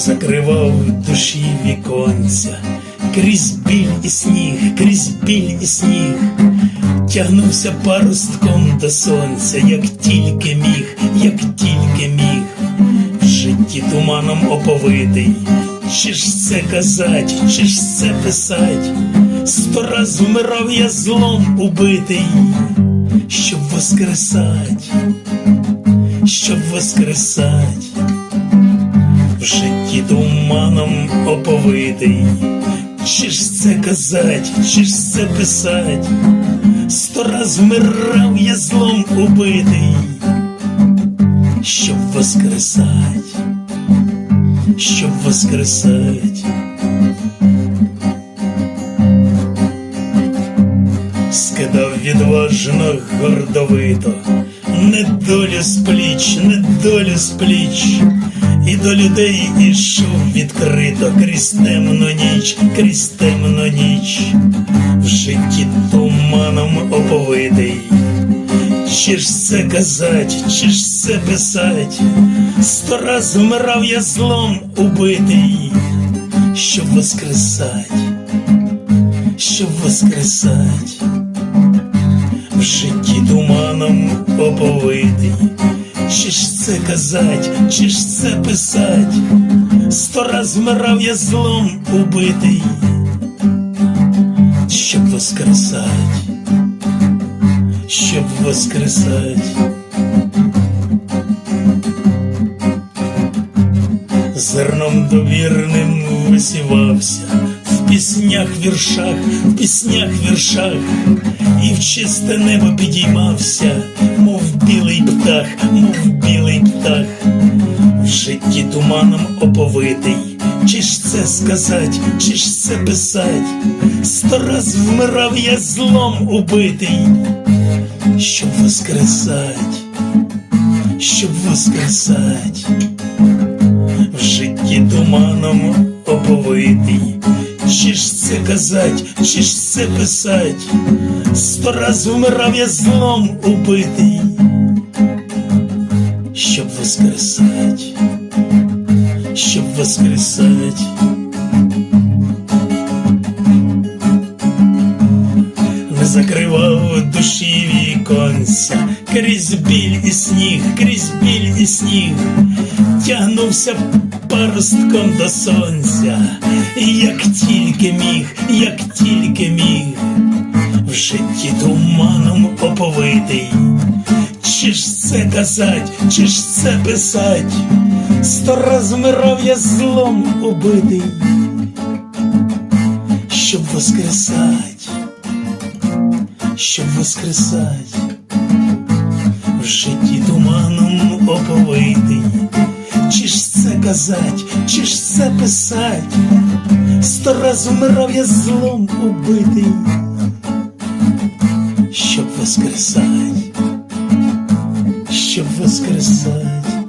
закривав душі віконця, крізь біль і сніг, крізь біль і сніг, тягнувся паростком до сонця, як тільки міг, як тільки міг, в житті туманом оповитий, чи ж це казать, чи ж це писать, сто раз вмирав я злом убитий, щоб воскресать, щоб воскресать житті туманом оповитий, чи ж це казать, чи ж це писать, сто раз вмирав я злом убитий, щоб воскресать, щоб воскресать. Скидав відважно гордовито, недолю з пліч, недолю з пліч, і до людей ішов відкрито крізь темну ніч, крізь темну ніч, в житті туманом оповитий. Чи ж це казать, чи ж це писать, сто раз вмирав я злом убитий, щоб воскресать, щоб воскресать. В житті туманом оповитий, чи ж це казать, чи ж це писать, сто раз вмирав я злом убитий, щоб воскресать, щоб воскресать. Зерном довірним висівався в піснях віршах, в піснях віршах, і в чисте небо підіймався, мов білий птах, мов білий птах, в житті туманом оповитий. Чи ж це сказать, чи ж це писать, сто раз вмирав я злом убитий, щоб воскресать, щоб воскресать. В житті туманом оповитий. Чи ж це казать, чи ж це писать, сто раз вмирав я злом убитий, щоб воскресать, щоб воскресать. Не закривав душі віконця, крізь біль і сніг, крізь біль і сніг, тягнувся паростком до сонця, як тільки міг, як тільки міг, в житті туманом оповитий. Чи ж це казать, чи ж це писать, сто раз вмирав я злом убитий, щоб воскресать щоб воскресать, в житті туманом оповитий, чи ж це казать, чи ж це писать, сто раз вмирав я злом убитий, щоб воскресать, щоб воскресать.